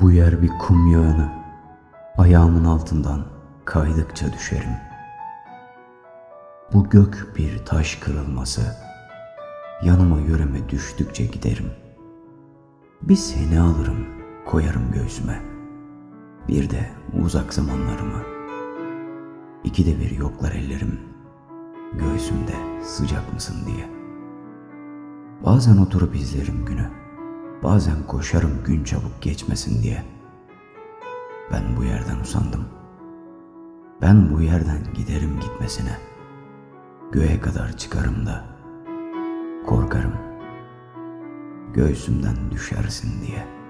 Bu yer bir kum yağını. Ayağımın altından kaydıkça düşerim. Bu gök bir taş kırılması. Yanıma yöreme düştükçe giderim. Bir seni alırım, koyarım göğsüme. Bir de uzak zamanlarımı. İkide bir yoklar ellerim. Göğsümde sıcak mısın diye. Bazen oturup izlerim günü. Bazen koşarım gün çabuk geçmesin diye. Ben bu yerden usandım. Ben bu yerden giderim gitmesine. Göğe kadar çıkarım da korkarım. Göğsümden düşersin diye.''